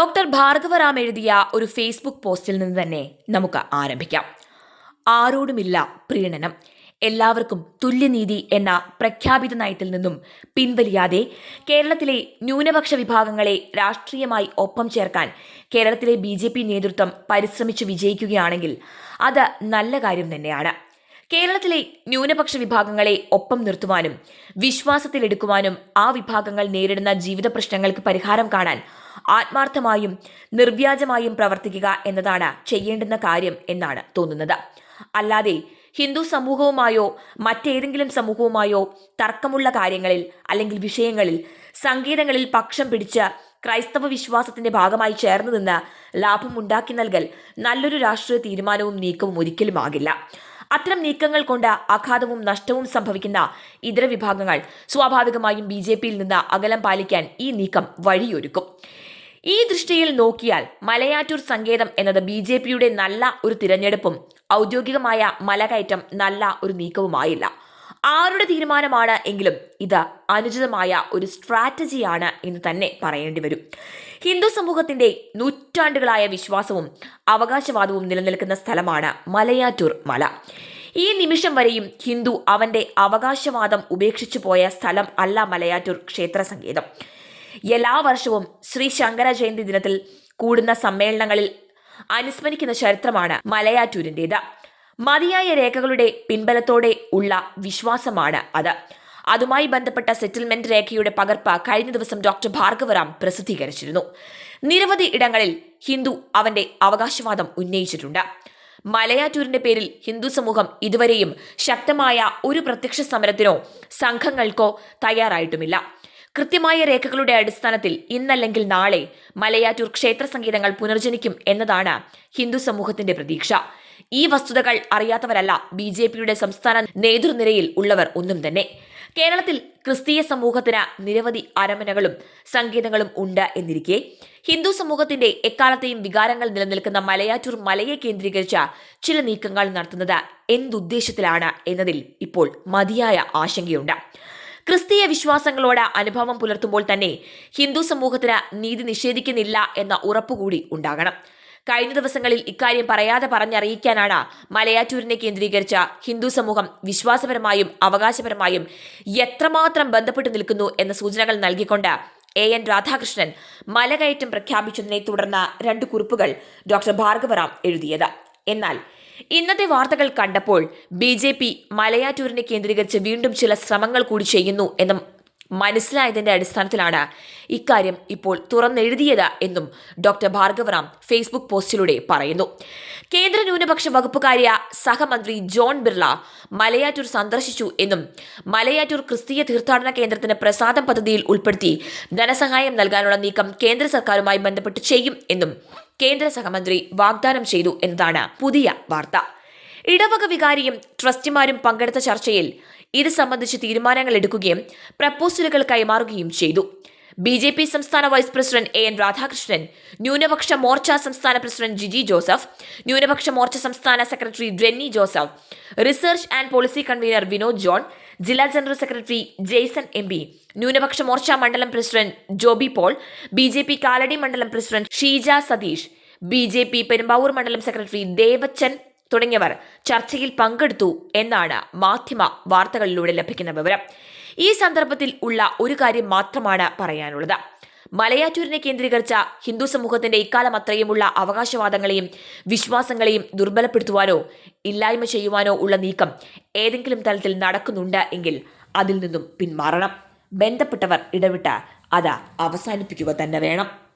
Doctor Bhargavaram എഴുതിയ ഒരു Facebook പോസ്റ്റിൽ നിന്ന് തന്നെ നമുക്ക് ആരംഭിക്കാം. ആരോടുമില്ല പ്രീണനം. എല്ലാവർക്കും തുല്യനീതി എന്ന പ്രഖ്യാപിത നയത്തിൽ നിന്നും പിൻവലിയാതെ കേരളത്തിലെ ന്യൂനപക്ഷ വിഭാഗങ്ങളെ രാഷ്ട്രീയമായി ഒപ്പം ചേർക്കാൻ കേരളത്തിലെ ബി ജെ പി നേതൃത്വം പരിശ്രമിച്ചു വിജയിക്കുകയാണെങ്കിൽ അത് നല്ല കാര്യം തന്നെയാണ്. കേരളത്തിലെ ന്യൂനപക്ഷ വിഭാഗങ്ങളെ ഒപ്പം നിർത്തുവാനും വിശ്വാസത്തിലെടുക്കുവാനും ആ വിഭാഗങ്ങൾ നേരിടുന്ന ജീവിത പ്രശ്നങ്ങൾക്ക് പരിഹാരം കാണാൻ ആത്മാർത്ഥമായും നിർവ്യാജമായും പ്രവർത്തിക്കുക എന്നതാണ് ചെയ്യേണ്ടുന്ന കാര്യം എന്നാണ് തോന്നുന്നത്. അല്ലാതെ ഹിന്ദു സമൂഹവുമായോ മറ്റേതെങ്കിലും സമൂഹവുമായോ തർക്കമുള്ള കാര്യങ്ങളിൽ അല്ലെങ്കിൽ വിഷയങ്ങളിൽ സംഗീതങ്ങളിൽ പക്ഷം പിടിച്ച് ക്രൈസ്തവ വിശ്വാസത്തിന്റെ ഭാഗമായി ചേർന്നു നിന്ന് ലാഭം ഉണ്ടാക്കി നൽകൽ നല്ലൊരു രാഷ്ട്രീയ തീരുമാനവും നീക്കവും ഒരിക്കലുമാകില്ല. അത്തരം നീക്കങ്ങൾ കൊണ്ട് ആഘാതവും നഷ്ടവും സംഭവിക്കുന്ന ഇതര വിഭാഗങ്ങൾ സ്വാഭാവികമായും ബി ജെ പിയിൽ നിന്ന് അകലം പാലിക്കാൻ ഈ നീക്കം വഴിയൊരുക്കും. ഈ ദൃഷ്ടിയിൽ നോക്കിയാൽ മലയാറ്റൂർ സങ്കേതം എന്നത് ബി ജെ പിയുടെ നല്ല ഒരു തിരഞ്ഞെടുപ്പും ഔദ്യോഗികമായ മലകയറ്റം നല്ല ഒരു നീക്കവുമായില്ല. ആരുടെ തീരുമാനമാണ് എങ്കിലും ഇത് അനുചിതമായ ഒരു സ്ട്രാറ്റജിയാണ് എന്ന് തന്നെ പറയേണ്ടി വരും. ഹിന്ദു സമൂഹത്തിന്റെ നൂറ്റാണ്ടുകളായ വിശ്വാസവും അവകാശവാദവും നിലനിൽക്കുന്ന സ്ഥലമാണ് മലയാറ്റൂർ മല. ഈ നിമിഷം വരെയും ഹിന്ദു അവന്റെ അവകാശവാദം ഉപേക്ഷിച്ചു പോയ സ്ഥലം അല്ല മലയാറ്റൂർ ക്ഷേത്ര സംഗീതം എല്ലാ വർഷവും ശ്രീ ശങ്കര ജയന്തി ദിനത്തിൽ കൂടുന്ന സമ്മേളനങ്ങളിൽ അനുസ്മരിക്കുന്ന ചരിത്രമാണ് മലയാറ്റൂരിന്റെത് മതിയായ രേഖകളുടെ പിൻബലത്തോടെ ഉള്ള വിശ്വാസമാണ് അത്. അതുമായി ബന്ധപ്പെട്ട സെറ്റിൽമെന്റ് രേഖയുടെ പകർപ്പ് കഴിഞ്ഞ ദിവസം ഡോക്ടർ ഭാർഗവറാം പ്രസിദ്ധീകരിച്ചിരുന്നു. നിരവധി ഇടങ്ങളിൽ ഹിന്ദു അവന്റെ അവകാശവാദം ഉന്നയിച്ചിട്ടുണ്ട്. മലയാറ്റൂരിന്റെ പേരിൽ ഹിന്ദു സമൂഹം ഇതുവരെയും ശക്തമായ ഒരു പ്രത്യക്ഷ സമരത്തിനോ സംഘങ്ങൾക്കോ തയ്യാറായിട്ടുമില്ല. കൃത്യമായ രേഖകളുടെ അടിസ്ഥാനത്തിൽ ഇന്നല്ലെങ്കിൽ നാളെ മലയാറ്റൂർ ക്ഷേത്ര സംഗീതങ്ങൾ പുനർജനിക്കും എന്നതാണ് ഹിന്ദു സമൂഹത്തിന്റെ പ്രതീക്ഷ. ഈ വസ്തുതകൾ അറിയാത്തവരല്ല ബി ജെ പിയുടെ സംസ്ഥാന നേതൃനിരയിൽ ഉള്ളവർ ഒന്നും തന്നെ. കേരളത്തിൽ ക്രിസ്തീയ സമൂഹത്തിന് നിരവധി അരമനകളും സംഗീതങ്ങളും ഉണ്ട് എന്നിരിക്കെ. ഹിന്ദു സമൂഹത്തിന്റെ എക്കാലത്തെയും വികാരങ്ങൾ നിലനിൽക്കുന്ന മലയാറ്റൂർ മലയെ കേന്ദ്രീകരിച്ച ചില നീക്കങ്ങൾ നടത്തുന്നത് എന്തുദ്ദേശത്തിലാണ് എന്നതിൽ ഇപ്പോൾ മതിയായ ആശങ്കയുണ്ട്. ക്രിസ്തീയ വിശ്വാസങ്ങളോട് അനുഭവം പുലർത്തുമ്പോൾ തന്നെ ഹിന്ദു സമൂഹത്തിന് നീതി നിഷേധിക്കുന്നില്ല എന്ന ഉറപ്പുകൂടി ഉണ്ടാകണം. കഴിഞ്ഞ ദിവസങ്ങളിൽ ഇക്കാര്യം പറയാതെ പറഞ്ഞറിയിക്കാനാണ് മലയാറ്റൂരിനെ കേന്ദ്രീകരിച്ച ഹിന്ദു സമൂഹം വിശ്വാസപരമായും അവകാശപരമായും എത്രമാത്രം ബന്ധപ്പെട്ടു നിൽക്കുന്നു എന്ന സൂചനകൾ നൽകിക്കൊണ്ട് എ എൻ രാധാകൃഷ്ണൻ മലകയറ്റം പ്രഖ്യാപിച്ചതിനെ തുടർന്ന് രണ്ട് കുറിപ്പുകൾ ഡോക്ടർ ഭാർഗവറാം എഴുതിയത്. എന്നാൽ ഇന്നത്തെ വാർത്തകൾ കണ്ടപ്പോൾ ബി ജെ പി മലയാറ്റൂരിനെ കേന്ദ്രീകരിച്ച് വീണ്ടും ചില ശ്രമങ്ങൾ കൂടി ചെയ്യുന്നു എന്നും മനസ്സിലായതിന്റെ അടിസ്ഥാനത്തിലാണ് ഇക്കാര്യം ഇപ്പോൾ തുറന്നെഴുതിയത് എന്നും ഡോക്ടർ ഭാർഗവറാം ഫേസ്ബുക്ക് പോസ്റ്റിലൂടെ പറയുന്നു. കേന്ദ്ര ന്യൂനപക്ഷ വകുപ്പുകാരിയ സഹമന്ത്രി ജോൺ ബിർള മലയാറ്റൂർ സന്ദർശിച്ചു എന്നും മലയാറ്റൂർ ക്രിസ്തീയ തീർത്ഥാടന കേന്ദ്രത്തിന് പ്രസാദം പദ്ധതിയിൽ ഉൾപ്പെടുത്തി ധനസഹായം നൽകാനുള്ള നീക്കം കേന്ദ്ര സർക്കാരുമായി ബന്ധപ്പെട്ട് ചെയ്യും എന്നും കേന്ദ്ര സഹമന്ത്രി വാഗ്ദാനം ചെയ്തു എന്നതാണ് പുതിയ വാർത്ത. ഇടവക വികാരിയും ട്രസ്റ്റിമാരും പങ്കെടുത്ത ചർച്ചയിൽ ഇത് സംബന്ധിച്ച് തീരുമാനങ്ങൾ എടുക്കുകയും പ്രപ്പോസലുകൾ കൈമാറുകയും ചെയ്തു. ബി ജെ പി സംസ്ഥാന vice president A N Radhakrishnan ന്യൂനപക്ഷ മോർച്ച സംസ്ഥാന പ്രസിഡന്റ് ജിജി ജോസഫ് ന്യൂനപക്ഷ മോർച്ച സംസ്ഥാന secretary Drenny Joseph research and policy convener Vinod John ജില്ലാ general secretary Jaison M P ന്യൂനപക്ഷ മോർച്ച മണ്ഡലം president Joby Paul B J P Kalady മണ്ഡലം president Sheeja Satheesh B J P Perumbavoor മണ്ഡലം secretary Devachan തുടങ്ങിയവർ ചർച്ചയിൽ പങ്കെടുത്തു എന്നാണ് മാധ്യമ വാർത്തകളിലൂടെ ലഭിക്കുന്ന വിവരം. ഈ സന്ദർഭത്തിൽ ഉള്ള ഒരു കാര്യം മാത്രമാണ് പറയാനുള്ളത്. മലയാറ്റൂരിനെ കേന്ദ്രീകരിച്ച ഹിന്ദു സമൂഹത്തിന്റെ ഇക്കാലം അത്രയുമുള്ള അവകാശവാദങ്ങളെയും വിശ്വാസങ്ങളെയും ദുർബലപ്പെടുത്തുവാനോ ഇല്ലായ്മ ചെയ്യുവാനോ ഉള്ള നീക്കം ഏതെങ്കിലും തലത്തിൽ നടക്കുന്നുണ്ട് എങ്കിൽ അതിൽ നിന്നും പിന്മാറണം. ബന്ധപ്പെട്ടവർ ഇടവിട്ട അത് അവസാനിപ്പിക്കുക തന്നെ വേണം.